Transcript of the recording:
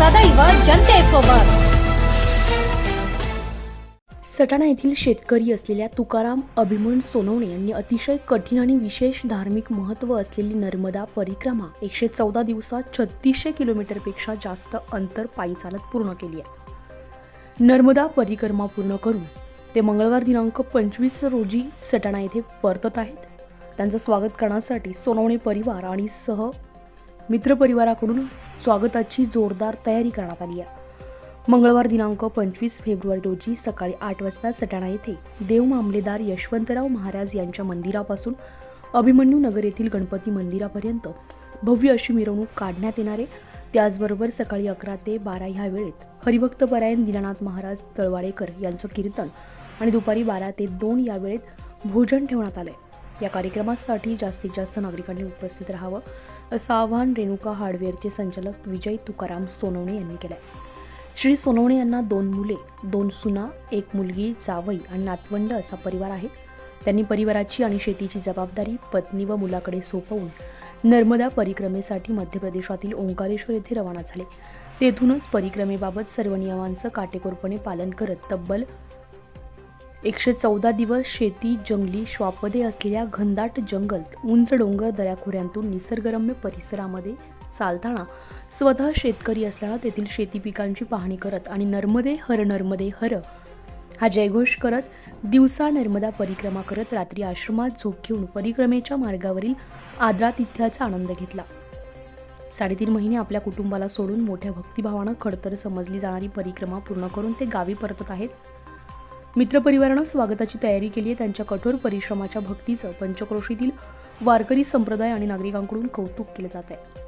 सदैव जनतेसोबत सटाणा येथील शेतकरी असलेल्या तुकाराम अभिमन सोनवणे यांनी अतिशय कठीण आणि विशेष धार्मिक महत्त्व असलेली नर्मदा परिक्रमा एकशे चौदा दिवसात छत्तीसशे किलोमीटरपेक्षा जास्त अंतर पायी चालत पूर्ण केली आहे. नर्मदा परिक्रमा पूर्ण करून ते मंगळवार दिनांक पंचवीस रोजी सटाणा येथे परतत आहेत. त्यांचं स्वागत करण्यासाठी सोनवणे परिवार आणि सह मित्रपरिवाराकडून स्वागताची जोरदार तयारी करण्यात आली आहे. मंगळवार दिनांक पंचवीस फेब्रुवारी रोजी सकाळी आठ वाजता सटाणा येथे देव मामलेदार यशवंतराव महाराज यांच्या मंदिरापासून अभिमन्यू नगर येथील गणपती मंदिरापर्यंत भव्य अशी मिरवणूक काढण्यात येणार. आहे त्याचबरोबर सकाळी अकरा ते बारा ह्या वेळेत हरिभक्तपरायण दिनानाथ महाराज तळवाडेकर यांचं कीर्तन आणि दुपारी बारा ते दोन या वेळेत भोजन ठेवण्यात आलं आहे या कार्यक्रमासाठी जास्तीत जास्त नागरिकांनी उपस्थित राहावं असं आवाहन रेणुका हार्डवेअरचे संचालक विजय तुकाराम सोनवणे यांनी केलं आहे श्री सोनवणे यांना दोन मुले दोन सुना एक मुलगी जावई आणि नातवंड असा परिवार आहे. त्यांनी परिवाराची आणि शेतीची जबाबदारी पत्नी व मुलाकडे सोपवून नर्मदा परिक्रमेसाठी मध्य प्रदेशातील ओंकारेश्वर येथे रवाना झाले. तेथूनच परिक्रमेबाबत सर्व नियमांचं काटेकोरपणे पालन करत तब्बल एकशे चौदा दिवस शेती जंगली श्वापदे असलेल्या घनदाट जंगल उंच डोंगर दऱ्याखोऱ्यांतून निसर्गरम्य परिसरामध्ये चालताना स्वतः शेतकरी असल्यानं तेथील शेती पिकांची पाहणी करत आणि नर्मदे हर नर्मदे हर हा जयघोष करत दिवसा नर्मदा परिक्रमा करत रात्री आश्रमात झोप घेऊन परिक्रमेच्या मार्गावरील आदरातिथ्याचा आनंद घेतला. साडेतीन महिने आपल्या कुटुंबाला सोडून मोठ्या भक्तिभावानं खडतर समजली जाणारी परिक्रमा पूर्ण करून ते गावी परतत आहेत. मित्रपरिवारानं स्वागताची तयारी केली आहे. त्यांच्या कठोर परिश्रमाच्या भक्तीचं पंचक्रोशीतील वारकरी संप्रदाय आणि नागरिकांकडून कौतुक केलं जात आहे.